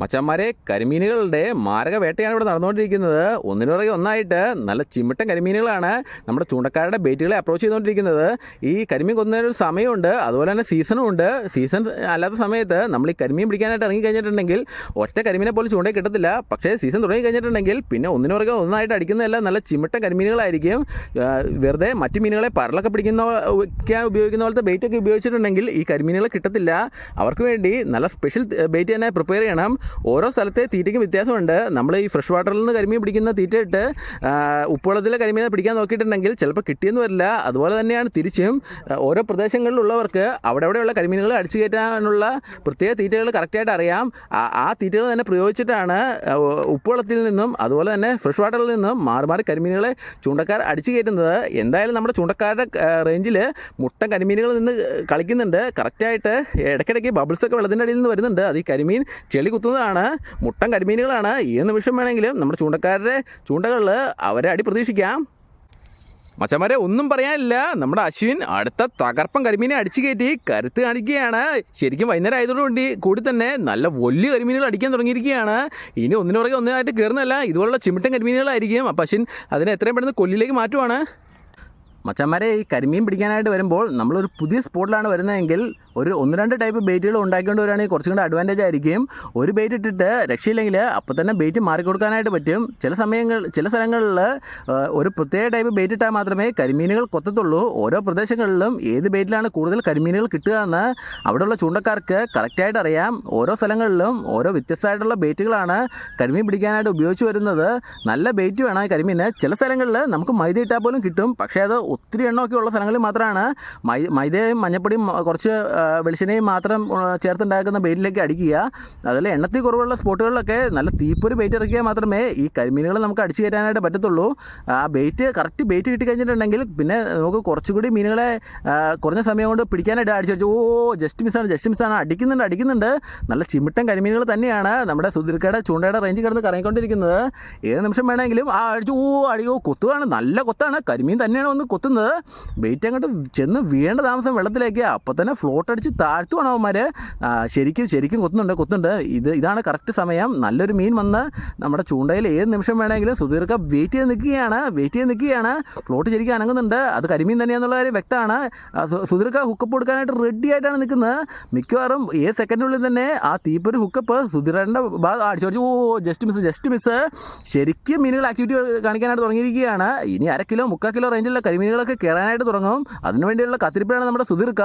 മച്ചന്മാരെ കരിമീനുകളുടെ മാരക വേട്ടയാണ് ഇവിടെ നടന്നുകൊണ്ടിരിക്കുന്നത്. ഒന്നിനു പുറകെ ഒന്നായിട്ട് നല്ല ചിമിട്ടൻ കരിമീനുകളാണ് നമ്മുടെ ചൂണ്ടക്കാരുടെ ബേറ്റുകളെ അപ്രോച്ച് ചെയ്തുകൊണ്ടിരിക്കുന്നത്. ഈ കരിമീൻ കൊന്നതിനൊരു സമയമുണ്ട് അതുപോലെ തന്നെ സീസണും ഉണ്ട്. സീസൺ അല്ലാത്ത സമയത്ത് നമ്മൾ ഈ കരിമീൻ പിടിക്കാനായിട്ട് ഇറങ്ങി കഴിഞ്ഞിട്ടുണ്ടെങ്കിൽ ഒറ്റ കരിമീനെ പോലും ചൂണ്ടയിൽ കിട്ടത്തില്ല. പക്ഷേ സീസൺ തുടങ്ങി കഴിഞ്ഞിട്ടുണ്ടെങ്കിൽ പിന്നെ ഒന്നിനു പുറകെ ഒന്നായിട്ട് അടിക്കുന്നതല്ല നല്ല ചിമിട്ടൻ കരിമീനുകളായിരിക്കും. വെറുതെ മറ്റു മീനുകളെ പരലൊക്കെ പിടിക്കുന്ന ഉപയോഗിക്കുന്ന പോലത്തെ ബേറ്റൊക്കെ ഉപയോഗിച്ചിട്ടുണ്ടെങ്കിൽ ഈ കരിമീനുകളെ കിട്ടത്തില്ല. അവർക്ക് വേണ്ടി നല്ല സ്പെഷ്യൽ ബേറ്റ് തന്നെ പ്രിപ്പയർ ചെയ്യണം. ഓരോ സ്ഥലത്തെ തീറ്റയ്ക്കും വ്യത്യാസമുണ്ട്. നമ്മൾ ഈ ഫ്രഷ് വാട്ടറിൽ നിന്ന് കരിമീൻ പിടിക്കുന്ന തീറ്റ ഇട്ട് ഉപ്പുവെള്ളത്തിലെ കരിമീനെ പിടിക്കാൻ നോക്കിയിട്ടുണ്ടെങ്കിൽ ചിലപ്പോൾ കിട്ടിയെന്ന് വരില്ല. അതുപോലെ തന്നെയാണ് തിരിച്ചും ഓരോ പ്രദേശങ്ങളിലുള്ളവർക്ക് അവിടെ അവിടെയുള്ള കരിമീനുകൾ അടിച്ചു കയറ്റാനുള്ള പ്രത്യേക തീറ്റകൾ കറക്റ്റായിട്ട് അറിയാം. ആ- തീറ്റകൾ തന്നെ പ്രയോഗിച്ചിട്ടാണ് ഉപ്പുവെള്ളത്തിൽ നിന്നും അതുപോലെ തന്നെ ഫ്രഷ് വാട്ടറിൽ നിന്നും മാറി മാറി കരിമീനുകളെ ചൂണ്ടക്കാർ അടിച്ചു കയറ്റുന്നത്. എന്തായാലും നമ്മുടെ ചൂണ്ടക്കാരുടെ റേഞ്ചിൽ മുട്ട കരിമീനുകൾ നിന്ന് കളിക്കുന്നുണ്ട്. കറക്റ്റായിട്ട് ഇടയ്ക്കിടയ്ക്ക് ബബിൾസൊക്കെ വെള്ളത്തിന്റെ അടിയിൽ നിന്ന് വരുന്നുണ്ട്. അത് ഈ കരിമീൻ ചെളി കുത്തുന്നതാണ് മുട്ടൻ കരിമീനുകളാണ്. ഈ നിമിഷം വേണമെങ്കിലും നമ്മുടെ ചൂണ്ടക്കാരുടെ ചൂണ്ടകളിൽ അവരെ അടി പ്രതീക്ഷിക്കാം. മച്ചന്മാരെ ഒന്നും പറയാനില്ല. നമ്മുടെ അശ്വിൻ അടുത്ത തകർപ്പൻ കരിമീനെ അടിച്ചു കയറ്റി കരുത്ത് കാണിക്കുകയാണ്. ശരിക്കും വൈകുന്നേരം ആയതോടുകൂടി കൂടി തന്നെ നല്ല വലിയ കരിമീനുകൾ അടിക്കാൻ തുടങ്ങിയിരിക്കുകയാണ്. ഇനി ഒന്നിനു പുറകെ ഒന്നിനായിട്ട് കയറുന്നല്ല ഇതുപോലുള്ള ചിമിട്ടൻ കരിമീനുകളായിരിക്കും. അപ്പം അശ്വിൻ അതിനെ എത്രയും പെട്ടെന്ന് കൊല്ലിലേക്ക് മാറ്റുവാണ്. മച്ചന്മാരെ ഈ കരിമീൻ പിടിക്കാനായിട്ട് വരുമ്പോൾ നമ്മളൊരു പുതിയ സ്പോട്ടിലാണ് വരുന്നതെങ്കിൽ ഒരു ഒന്ന് രണ്ട് ടൈപ്പ് ബേറ്റുകൾ ഉണ്ടാക്കിക്കൊണ്ട് വരികയാണെങ്കിൽ കുറച്ചും കൂടെ അഡ്വാന്റേജ് ആയിരിക്കും. ഒരു ബേറ്റ് ഇട്ടിട്ട് രക്ഷയില്ലെങ്കിൽ അപ്പോൾ തന്നെ ബെയ്റ്റ് മാറിക്കൊടുക്കാനായിട്ട് പറ്റും. ചില സമയങ്ങൾ ചില സ്ഥലങ്ങളിൽ ഒരു പ്രത്യേക ടൈപ്പ് ബേറ്റ് ഇട്ടാൽ മാത്രമേ കരിമീനുകൾ കൊത്തത്തുള്ളൂ. ഓരോ പ്രദേശങ്ങളിലും ഏത് ബേറ്റിലാണ് കൂടുതൽ കരിമീനുകൾ കിട്ടുക എന്ന് അവിടെയുള്ള ചൂണ്ടക്കാർക്ക് കറക്റ്റായിട്ട് അറിയാം. ഓരോ സ്ഥലങ്ങളിലും ഓരോ വ്യത്യസ്തമായിട്ടുള്ള ബേറ്റുകളാണ് കരിമീൻ പിടിക്കാനായിട്ട് ഉപയോഗിച്ച് വരുന്നത്. നല്ല ബേറ്റ് വേണം കരിമീന്. ചില സ്ഥലങ്ങളിൽ നമുക്ക് മൈദ ഇട്ടാൽ പോലും കിട്ടും. പക്ഷേ അത് ഒത്തിരി എണ്ണമൊക്കെ ഉള്ള സ്ഥലങ്ങളിൽ മാത്രമാണ് മൈ മൈദയും മഞ്ഞപ്പൊടിയും കുറച്ച് വെളിച്ചെണ്ണയും മാത്രം ചേർത്തുണ്ടാക്കുന്ന ബെയ്റ്റിലേക്ക് അടിക്കുക. അതിൽ എണ്ണത്തിൽ കുറവുള്ള സ്പോട്ടുകളിലൊക്കെ നല്ല തീപ്പൊരു ബെയ്റ്റ് ഇറക്കിയാൽ മാത്രമേ ഈ കരിമീനുകൾ നമുക്ക് അടിച്ചു കയറ്റാനായിട്ട് പറ്റത്തുള്ളൂ. ആ ബെയ്റ്റ് കറക്റ്റ് ബെയ്റ്റ് കിട്ടി കഴിഞ്ഞിട്ടുണ്ടെങ്കിൽ പിന്നെ നമുക്ക് കുറച്ചുകൂടി മീനുകളെ കുറഞ്ഞ സമയം കൊണ്ട് പിടിക്കാനായിട്ട് അടിച്ചു ഓ ജസ്റ്റ് മിസ്സാണ് ജസ്റ്റ് മിസ്സാണ് അടിക്കുന്നുണ്ട് അടിക്കുന്നുണ്ട്. നല്ല ചിമിട്ടൻ കരിമീനുകൾ തന്നെയാണ് നമ്മുടെ സുധീർക്കയുടെ ചൂണ്ടയുടെ റേഞ്ച് കിടന്ന് കറങ്ങിക്കൊണ്ടിരിക്കുന്നത്. ഏത് നിമിഷം വേണമെങ്കിലും ആ അടിച്ചു ഓ അടിയോ കൊത്തുകയാണ് നല്ല കൊത്താണ്. കരിമീൻ തന്നെയാണ് ഒന്ന് കൊത്തുന്നത് വെയിറ്റ് അങ്ങോട്ട് ചെന്ന് വീണ്ട താമസം വെള്ളത്തിലേക്ക്. അപ്പോൾ തന്നെ ഫ്ലോട്ട് അടിച്ച് താഴ്ത്തുവാണ് അവന്മാർ ശരിക്കും ശരിക്കും കൊത്തുന്നുണ്ട് കൊത്തുന്നുണ്ട്. ഇത് ഇതാണ് കറക്റ്റ് സമയം. നല്ലൊരു മീൻ വന്ന് നമ്മുടെ ചൂണ്ടയിൽ ഏത് നിമിഷം വേണമെങ്കിലും സുധീർക്ക വെയിറ്റ് ചെയ്ത് നിൽക്കുകയാണ് വെയിറ്റ് ചെയ്ത് നിൽക്കുകയാണ്. ഫ്ലോട്ട് ശരിക്കും അനങ്ങുന്നുണ്ട്. അത് കരിമീൻ തന്നെയാണെന്നുള്ള കാര്യം വ്യക്തമാണ്. ആ, സു- സുധീർക്ക ഹുക്കപ്പ് കൊടുക്കാനായിട്ട് റെഡി ആയിട്ടാണ് നിൽക്കുന്നത്. മിക്കവാറും ഏത് സെക്കൻഡിനുള്ളിൽ തന്നെ ആ തീപ്പൊരു ഹുക്കപ്പ് സുധീറിന്റെ അടിച്ചു അടിച്ചു ഓ ജസ്റ്റ് മിസ് ജസ്റ്റ് മിസ് ശരിക്കും മീനുകൾ ആക്ടിവിറ്റി കാണിക്കാനായിട്ട് തുടങ്ങിയിരിക്കുകയാണ്. ഇനി അര കിലോ മുക്കാൽ കിലോ റേഞ്ചിലുള്ള കരിമീനുകളൊക്കെ കയറാനായിട്ട് തുടങ്ങും. അതിനുവേണ്ടിയുള്ള കത്തിരിപ്പിലാണ് നമ്മുടെ സുധീർക്ക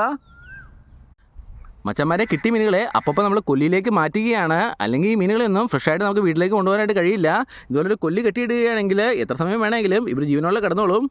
മച്ചന്മാരെ കിട്ടി മീനുകളെ അപ്പം നമ്മൾ കൊല്ലിയിലേക്ക് മാറ്റുകയാണ്. അല്ലെങ്കിൽ ഈ മീനുകളൊന്നും ഫ്രഷായിട്ട് നമുക്ക് വീട്ടിലേക്ക് കൊണ്ടുപോകാനായിട്ട് കഴിയില്ല. ഇതുപോലൊരു കൊല്ലി കെട്ടിയിടുകയാണെങ്കിൽ എത്ര സമയം വേണമെങ്കിലും ഇവർ ജീവനോടെ കിടന്നോളും.